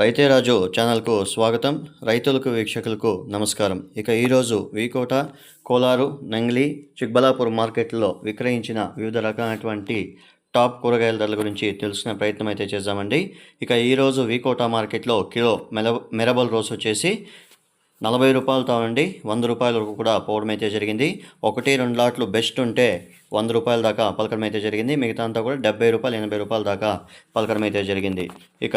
రైతే రాజు ఛానల్కు స్వాగతం. రైతులకు వీక్షకులకు నమస్కారం. ఇక ఈరోజు వీకోట కోలారు నంగ్లి చిక్బలాపూర్ మార్కెట్లో విక్రయించిన వివిధ రకాలైనటువంటి టాప్ కూరగాయల ధరల గురించి తెలుసుకునే ప్రయత్నం అయితే చేద్దామండి. ఇక ఈరోజు వీకోట మార్కెట్లో కిలో మెల మెరబల్ రోస్ వచ్చేసి నలభై రూపాయలతో ఉండి వంద రూపాయల వరకు కూడా పోవడం అయితే జరిగింది. ఒకటి రెండు లాట్లు బెస్ట్ ఉంటే వంద రూపాయల దాకా పలకడం అయితే జరిగింది. మిగతా అంతా కూడా డెబ్బై రూపాయలు ఎనభై రూపాయల దాకా పలకడం అయితే జరిగింది. ఇక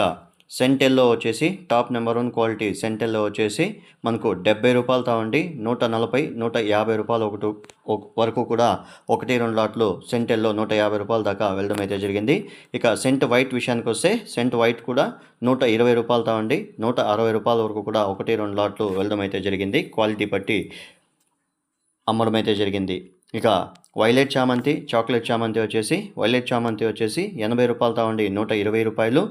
సెంటెల్లో వచ్చేసి టాప్ నెంబర్ వన్ క్వాలిటీ సెంటెల్లో వచ్చేసి మనకు డెబ్బై రూపాయలతో అండి నూట నలభై నూట యాభై రూపాయలు ఒకటి వరకు కూడా ఒకటి రెండు లాట్లు సెంటెల్లో నూట యాభై రూపాయల దాకా వెళ్ళడం అయితే జరిగింది. ఇక సెంట్ వైట్ విషయానికి వస్తే సెంట్ వైట్ కూడా నూట ఇరవై రూపాయలతో అండి నూట అరవై రూపాయల వరకు కూడా ఒకటి రెండు లాట్లు వెళ్ళడం అయితే జరిగింది. క్వాలిటీ బట్టి అమ్మడం అయితే జరిగింది. ఇక వైలెట్ చామంతి చాక్లెట్ చామంతి వచ్చేసి వైలెట్ చామంతి వచ్చేసి ఎనభై రూపాయలతో ఉండి నూట ఇరవై రూపాయలు.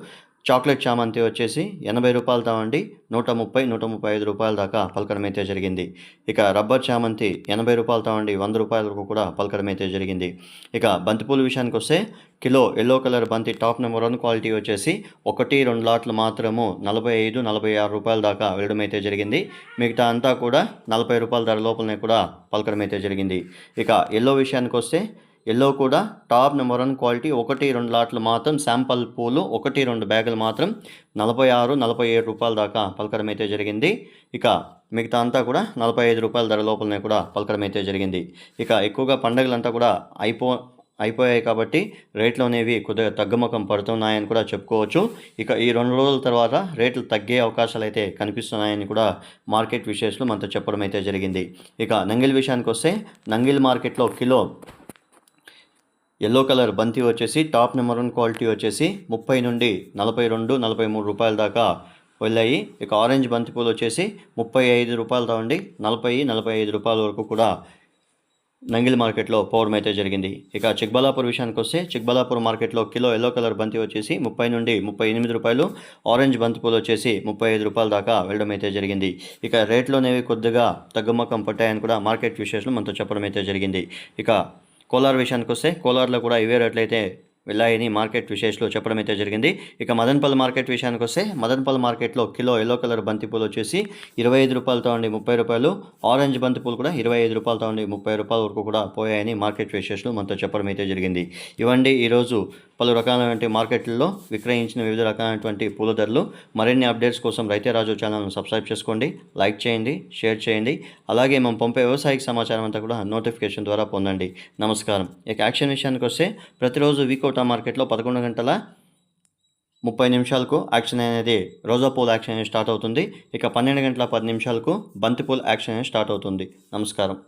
చాక్లెట్ చామంతి వచ్చేసి ఎనభై రూపాయలతో ఉండి నూట ముప్పై నూట ముప్పై ఐదు రూపాయల దాకా పలకడం అయితే జరిగింది. ఇక రబ్బర్ చామంతి ఎనభై రూపాయలతో ఉండి వంద రూపాయల వరకు కూడా పలకడం అయితే జరిగింది. ఇక బంతిపూల విషయానికి వస్తే కిలో ఎల్లో కలర్ బంతి టాప్ నెంబర్ వన్ క్వాలిటీ వచ్చేసి ఒకటి రెండు లాట్లు మాత్రము నలభై ఐదు నలభై ఆరు రూపాయల దాకా వెళ్ళడం అయితే జరిగింది. మిగతా అంతా కూడా నలభై రూపాయల ధర లోపలనే కూడా పలకడం అయితే జరిగింది. ఇక ఎల్లో విషయానికి వస్తే ఎల్లో కూడా టాప్ నెంబర్ వన్ క్వాలిటీ ఒకటి రెండు లాట్లు మాత్రం శాంపల్ పూలు ఒకటి రెండు బ్యాగులు మాత్రం నలభై ఆరు నలభై ఏడు రూపాయల దాకా పలకడం అయితే జరిగింది. ఇక మిగతా అంతా కూడా నలభై ఐదు రూపాయల ధర లోపలనే కూడా పలకడం అయితే జరిగింది. ఇక ఎక్కువగా పండగలంతా కూడా అయిపో అయిపోయాయి కాబట్టి రేట్లు అనేవి కొద్దిగా తగ్గుముఖం పడుతున్నాయని కూడా చెప్పుకోవచ్చు. ఇక ఈ రెండు రోజుల తర్వాత రేట్లు తగ్గే అవకాశాలు అయితే కనిపిస్తున్నాయని కూడా మార్కెట్ విశేషాలు మనతో చెప్పడం అయితే జరిగింది. ఇక నంగిల్ విషయానికి వస్తే నంగిల్ మార్కెట్లో కిలో ఎల్లో కలర్ బంతి వచ్చేసి టాప్ నెంబర్ వన్ క్వాలిటీ వచ్చేసి ముప్పై నుండి నలభై రెండు నలభై మూడు రూపాయల దాకా వెళ్ళాయి. ఇక ఆరెంజ్ బంతి పూలు వచ్చేసి ముప్పై ఐదు రూపాయలతో ఉండి నలభై నలభై ఐదు రూపాయల వరకు కూడా నంగిల్ మార్కెట్లో పోవడం అయితే జరిగింది. ఇక చిక్బలాపూర్ విషయానికి వస్తే చిక్బలాపూర్ మార్కెట్లో కిలో ఎల్లో కలర్ బంతి వచ్చేసి ముప్పై నుండి ముప్పై ఎనిమిది రూపాయలు ఆరెంజ్ బంతి పూలు వచ్చేసి ముప్పై ఐదు రూపాయల దాకా వెళ్ళడం అయితే జరిగింది. ఇక రేట్లు అనేవి కొద్దిగా తగ్గుముఖం పట్టాయని కూడా మార్కెట్ విశేషాలు మనతో చెప్పడం అయితే జరిగింది. ఇక కోలార్ విషయానికి వస్తే కోలార్లో కూడా ఇవే రేట్లయితే వెళ్ళాయని మార్కెట్ విశేషాలు చెప్పడం అయితే జరిగింది. ఇక మదన్పల్లి మార్కెట్ విషయానికి వస్తే మదన్పల్ మార్కెట్లో కిలో ఎల్లో కలర్ బంతిపూలు వచ్చేసి ఇరవై ఐదు రూపాయలతో ఉండి ముప్పై రూపాయలు ఆరెంజ్ బంతిపూలు కూడా ఇరవై ఐదు రూపాయలతో ఉండి ముప్పై రూపాయల వరకు కూడా పోయాయని మార్కెట్ విశేషాలు మనతో చెప్పడం అయితే జరిగింది. ఇవండి ఈరోజు పలు రకాలైనటువంటి మార్కెట్లలో విక్రయించిన వివిధ రకాలైనటువంటి పూల ధరలు. మరిన్ని అప్డేట్స్ కోసం రైతే రాజు ఛానల్ను సబ్స్క్రైబ్ చేసుకోండి లైక్ చేయండి షేర్ చేయండి. అలాగే మేము పంపే వ్యవసాయక సమాచారం అంతా కూడా నోటిఫికేషన్ ద్వారా పొందండి. నమస్కారం. ఇక యాక్షన్ విషయానికి వస్తే ప్రతిరోజు వీకోటా మార్కెట్లో పదకొండు గంటల ముప్పై నిమిషాలకు యాక్షన్ అనేది రోజా పూల్ యాక్షన్ అనేది స్టార్ట్ అవుతుంది. ఇక పన్నెండు గంటల పది నిమిషాలకు బంతిపూల్ యాక్షన్ అనేది స్టార్ట్ అవుతుంది. నమస్కారం.